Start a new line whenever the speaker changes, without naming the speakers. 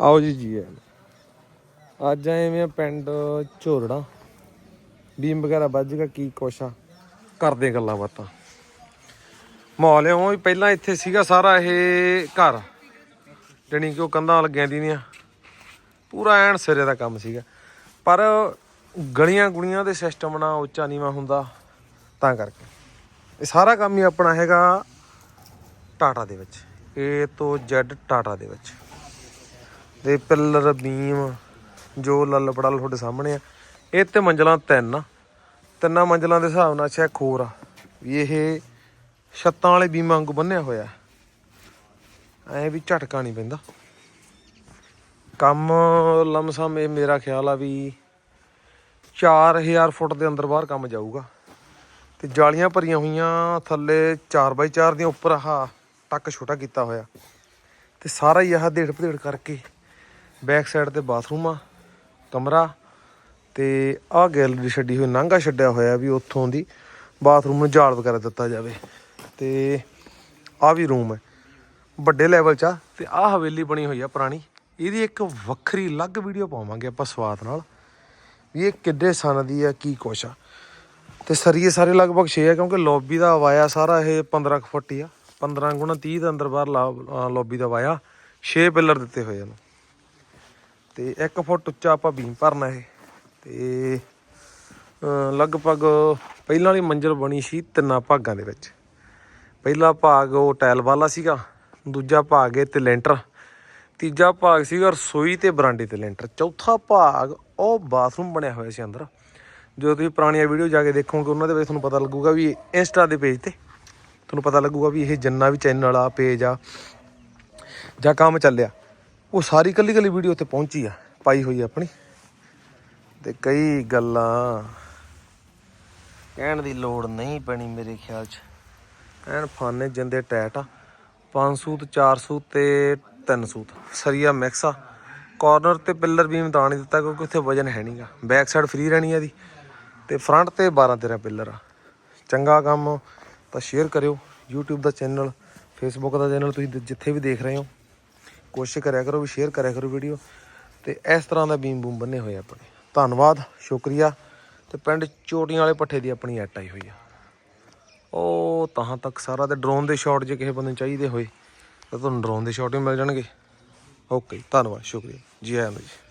ਆਓ ਜੀ ਜੀ ਆਇਆਂ ਅੱਜ ਐਵੇਂ ਆ ਪਿੰਡ ਝੋਰੜਾ। ਬੀਮ ਵਗੈਰਾ ਵੱਜ ਗਿਆ, ਕੀ ਕੋਸ਼ਾ ਕਰਦੇ ਗੱਲਾਂ ਬਾਤਾਂ। ਮਾਹੌਲ ਇਉਂ ਵੀ ਪਹਿਲਾਂ ਇੱਥੇ ਸੀਗਾ ਸਾਰਾ ਇਹ ਘਰ। ਜਣੀ ਕਿ ਉਹ ਕੰਧਾਂ ਲੱਗੀਆਂ ਦੀ ਦੀਆਂ ਪੂਰਾ ਐਨ ਸਿਰੇ ਦਾ ਕੰਮ ਸੀਗਾ। ਪਰ ਗਲੀਆਂ ਗੁਲੀਆਂ ਦੇ ਸਿਸਟਮ ਨਾਲ ਉੱਚਾ ਨੀਵਾ ਹੁੰਦਾ, ਤਾਂ ਕਰਕੇ। ਇਹ ਸਾਰਾ ਕੰਮ ਹੀ ਆਪਣਾ ਹੈਗਾ ਟਾਟਾ ਦੇ ਵਿੱਚ। ਏ ਤੋਂ Z ਟਾਟਾ ਦੇ ਵਿੱਚ। ਤੇ ਪਿੱਲਰ, ਬੀਮ, ਜੋ ਲੱਲ ਪੜਾਲ ਤੁਹਾਡੇ ਸਾਹਮਣੇ ਆ। ਇਹ ਤੇ ਮੰਜ਼ਲਾਂ ਤਿੰਨ ਆ। ਤਿੰਨਾਂ ਮੰਜ਼ਲਾਂ ਦੇ ਹਿਸਾਬ ਨਾਲ ਚੈੱਕ ਹੋਰ ਆ। ਵੀ ਇਹ ਛੱਤਾਂ ਵਾਲੇ ਬੀਮ ਵਾਂਗੂ ਬੰਨਿਆ ਹੋਇਆ। ਐ ਵੀ ਝਟਕਾ ਨਹੀਂ ਪੈਂਦਾ। ਕੰਮ ਲਮਸਮ ਇਹ ਮੇਰਾ ਖਿਆਲ ਆ ਵੀ 4000 ਫੁੱਟ ਦੇ ਅੰਦਰ ਬਾਹਰ ਕੰਮ ਜਾਊਗਾ। ਤੇ ਜਾਲੀਆਂ ਭਰੀਆਂ ਹੋਈਆਂ ਥੱਲੇ 4x4 ਦੀਆਂ ਉੱਪਰ ਆਹ ਟੱਕ ਛੋਟਾ ਕੀਤਾ ਹੋਇਆ। ਤੇ ਸਾਰਾ ਹੀ ਆਹ ਢੇੜ ਭੜੇੜ ਕਰਕੇ ਬੈਕ ਸਾਈਡ ਤੇ ਬਾਥਰੂਮ ਆ, ਕਮਰਾ ਤੇ ਆਹ ਗੈਲਰੀ ਛੱਡੀ ਹੋਈ, ਨਾਂਗਾ ਛੱਡਿਆ ਹੋਇਆ ਵੀ ਉੱਥੋਂ ਦੀ ਬਾਥਰੂਮ ਨੂੰ ਜਾਲ ਵਗੈਰਾ ਦਿੱਤਾ ਜਾਵੇ ਤੇ ਆਹ ਵੀ ਰੂਮ ਹੈ, ਵੱਡੇ ਲੈਵਲ 'ਚ ਆ ਤੇ ਆਹ ਹਵੇਲੀ ਬਣੀ ਹੋਈ ਆ ਪੁਰਾਣੀ, ਇਹਦੀ ਇੱਕ ਵੱਖਰੀ ਅਲੱਗ ਵੀਡੀਓ ਪਾਵਾਂਗੇ ਆਪਾਂ ਸਵਾਦ ਨਾਲ, ਵੀ ਇਹ ਕਿੱਡੇ ਸਨ ਦੀ ਆ, ਕੀ ਕੁਛ ਆ। ਤੇ ਸਰੀਏ ਸਾਰੇ ਲਗਭਗ 6 ਆ, ਕਿਉਂਕਿ ਲੌਬੀ ਦਾ ਵਾਇਆ ਸਾਰਾ ਇਹ 15 ਕੁ ਫੁੱਟ ਹੀ ਆ 15 ਗੁਣਾ 30 ਦੇ ਅੰਦਰ ਬਾਹਰ ਲੌਬੀ ਦਾ ਵਾਇਆ 6 ਪਿੱਲਰ ਦਿੱਤੇ ਹੋਏ ਇਹਨੂੰ। ਤੇ 1 ਫੁੱਟ ਉੱਚਾ ਆਪਾਂ ਬੀਮ ਭਰਨਾ ਇਹ। ਤੇ ਲਗਭਗ ਪਹਿਲਾਂ ਵਾਲੀ ਮੰਜ਼ਲ ਬਣੀ ਸੀ ਤਿੰਨਾਂ ਭਾਗਾਂ ਦੇ ਵਿੱਚ। ਪਹਿਲਾ ਭਾਗ ਉਹ ਟਾਇਲ ਵਾਲਾ ਸੀਗਾ, ਦੂਜਾ ਭਾਗ ਇਹ ਤੇ ਲੈਂਟਰ। ਤੀਜਾ ਭਾਗ ਸੀਗਾ ਰਸੋਈ ਤੇ ਬਰਾਂਡੇ ਤੇ ਲੈਂਟਰ। ਚੌਥਾ ਭਾਗ ਉਹ ਬਾਥਰੂਮ ਬਣਿਆ ਹੋਇਆ ਸੀ ਅੰਦਰ। ਜਦੋਂ ਤੁਸੀਂ ਪੁਰਾਣੀਆਂ ਵੀਡੀਓ ਜਾ ਕੇ ਦੇਖੋਗੇ, ਉਹਨਾਂ ਦੇ ਵਿੱਚ ਤੁਹਾਨੂੰ ਪਤਾ ਲੱਗੂਗਾ ਵੀ ਇੰਸਟਾ ਦੇ ਪੇਜ ਤੇ ਤੁਹਾਨੂੰ ਪਤਾ ਲੱਗੂਗਾ ਵੀ ਇਹ ਜਿੰਨਾ ਵੀ ਚੈਨਲ ਆ ਪੇਜ ਆ, ਜਾਂ ਕੰਮ ਚੱਲਿਆ। ਉਹ ਸਾਰੀ ਕੱਲੀ ਕੱਲੀ ਵੀਡੀਓ ਉੱਤੇ ਪਹੁੰਚੀ ਆ, ਪਾਈ ਹੋਈ ਆ ਆਪਣੀ। ਤੇ ਕਈ ਗੱਲਾਂ ਕਹਿਣ ਦੀ ਲੋੜ ਨਹੀਂ ਪੈਣੀ ਮੇਰੇ ਖਿਆਲ 'ਚ। ਐਨ ਫਾਨੇ ਜਿੰਦੇ ਟੈਟ ਆ 5 ਸੂਤ 4 ਸੂਤ ਤੇ 3 ਸੂਤ। ਸਰੀਆ ਮਿਕਸ ਆ ਕਾਰਨਰ ਤੇ ਪਿੱਲਰ ਬੀਮ ਤਾਂ ਨਹੀਂ ਦਿੱਤਾ ਕਿਉਂਕਿ ਉੱਥੇ ਵਜਨ ਹੈ ਨਹੀਂਗਾ ਬੈਕ ਸਾਈਡ ਫ੍ਰੀ ਰਹਿਣੀ ਆ ਦੀ ਤੇ ਫਰੰਟ ਤੇ 12 13 ਪਿੱਲਰ ਆ। ਚੰਗਾ ਕੰਮ, ਤਾਂ ਸ਼ੇਅਰ ਕਰਿਓ, YouTube ਦਾ ਚੈਨਲ Facebook ਦਾ ਚੈਨਲ ਤੁਸੀਂ ਜਿੱਥੇ ਵੀ ਦੇਖ ਰਹੇ ਹੋ। ਕੋਸ਼ਿਸ਼ ਕਰਿਆ ਕਰੋ ਵੀ ਸ਼ੇਅਰ ਕਰਿਆ ਕਰੋ ਵੀਡੀਓ ਤੇ ਇਸ ਤਰ੍ਹਾਂ ਦਾ ਬੀਮ ਬੂਮ ਬੰਨੇ ਹੋਏ ਆਪਣੇ। ਧੰਨਵਾਦ, ਸ਼ੁਕਰੀਆ। ਤੇ ਪਿੰਡ ਚੋਟੀਆਂ ਵਾਲੇ ਪੱਠੇ ਦੀ ਆਪਣੀ ਐਟ ਆਈ ਹੋਈ ਆ। ਉਹ ਤਾਂ ਤੱਕ ਸਾਰਾ ਤੇ ਡਰੋਨ ਦੇ ਸ਼ਾਟ ਜੇ ਕਿਸੇ ਬੰਦੇ ਨੂੰ ਚਾਹੀਦੇ ਹੋਏ, ਤਾਂ ਤੁਹਾਨੂੰ ਡਰੋਨ ਦੇ ਸ਼ਾਟ ਵੀ ਮਿਲ ਜਾਣਗੇ। ਓਕੇ ਧੰਨਵਾਦ, ਸ਼ੁਕਰੀਆ। ਜੀ ਆਇਆਂ ਨੂੰ ਜੀ।